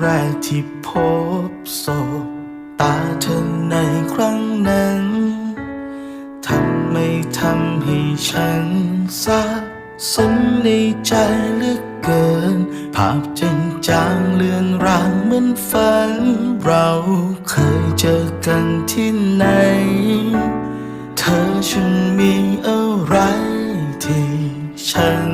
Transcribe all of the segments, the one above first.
แรกที่พบศพตาเธอในครั้งนั้นทำไม่ทำให้ฉันซาบซึ้ในใจเหลือเกิน ภาพจางจางเลือนรางเหมือนฝัน เราเคยเจอกันที่ไหน เธอฉันมีอะไรที่ฉัน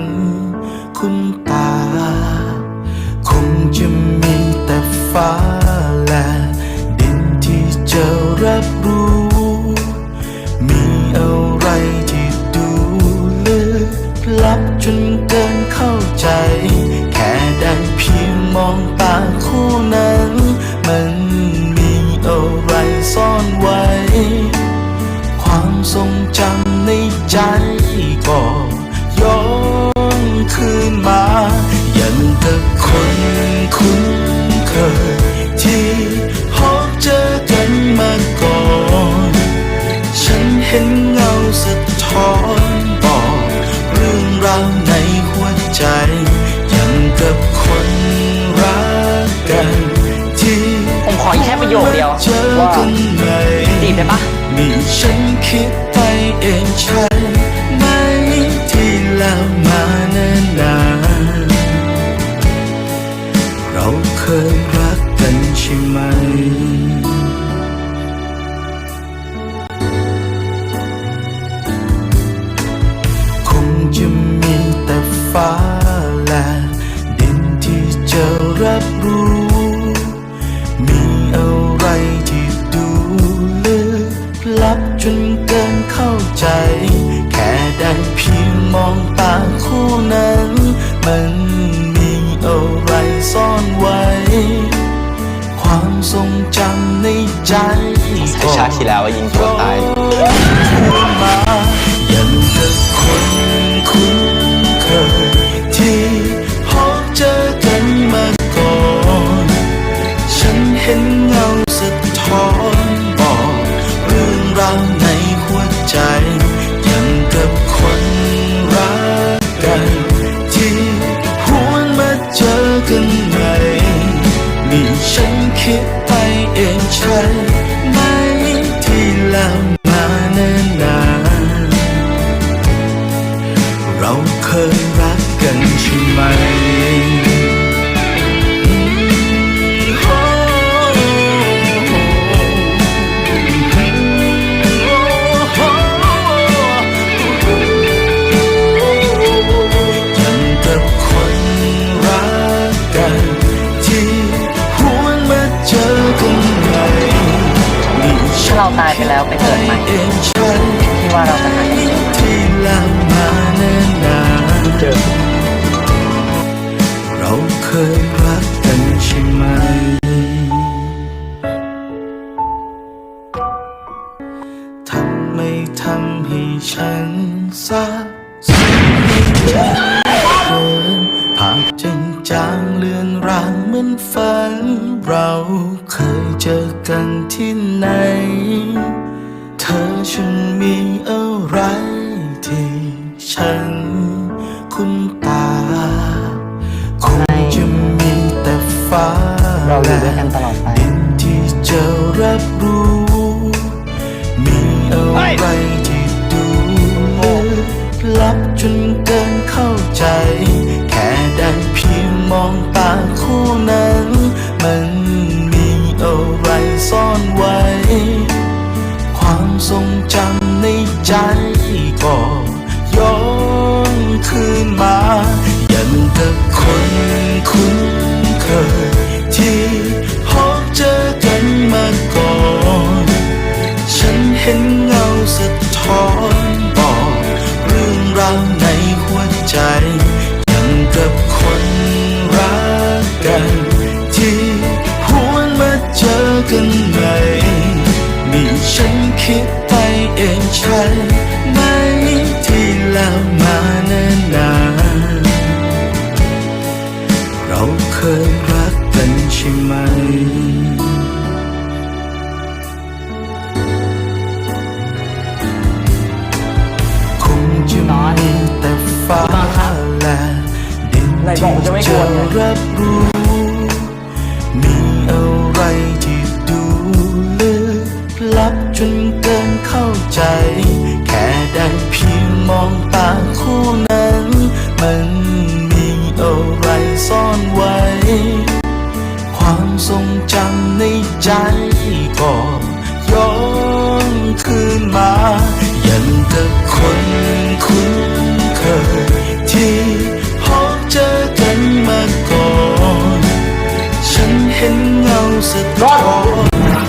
พียงมองตาคู่นั้น มันมีอะไรซ่อนไว้ ความทรงจำในใจก็ย้อนคืน ประโยคเดียวว่าจีบได้ปะ ทรงจำในใจใช้ชาติที่แล้วว่ายิงตัวตายอย่าลืมเธอคน ฉันไหมที่ลำมาเนิ่นนานเราเคยรักกันใช่ไหมำให้ฉันซาบซึ้งใจเกินภาพจางจางเลือนรางเหมือนฝัน เราเคยเจอกันที่ไหน เธอฉันมีอะไรที่ฉันคุ้นตา ทรงจำในใจก็ย้อนคืนมา อย่าลืมเธอ ผมจะไม่กวนรับรู้มีอะไรที่ดูลึกลับจนเกินเข้าใจ แค่ได้เพียงมองตาคู่นั้น มันมีอะไรซ่อนไว้ ความทรงจำในใจก็ย้อนคืนมา ยังกับคนาสะท้อน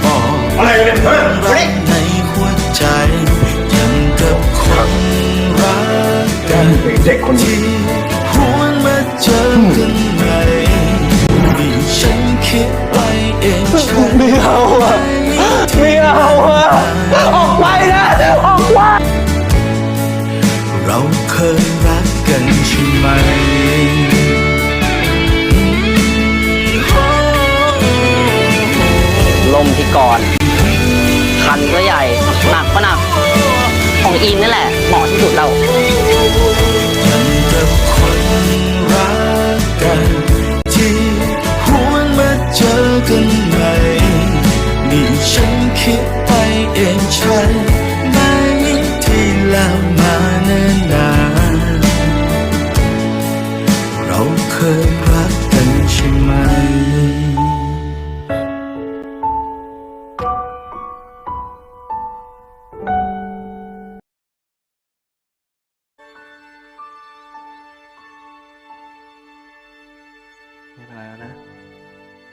ออกอะไรกันเนี่ยเฮ้ยรักในหัวใจยังกับคนรักกันเด็กคนนี้ที่หวนมาเจอกันใหม่นี่ฉันคิดไปเองใช่ไหมไม่เอาอะไม่เอาอะออกไปนะออกไปเราเคยรักกันใช่ไหม ลมที่ก่อน คันก็ใหญ่ หนักก็หนัก ของอินนั่นแหละ เหมาะที่สุดเราฉันคิดไปเองใช่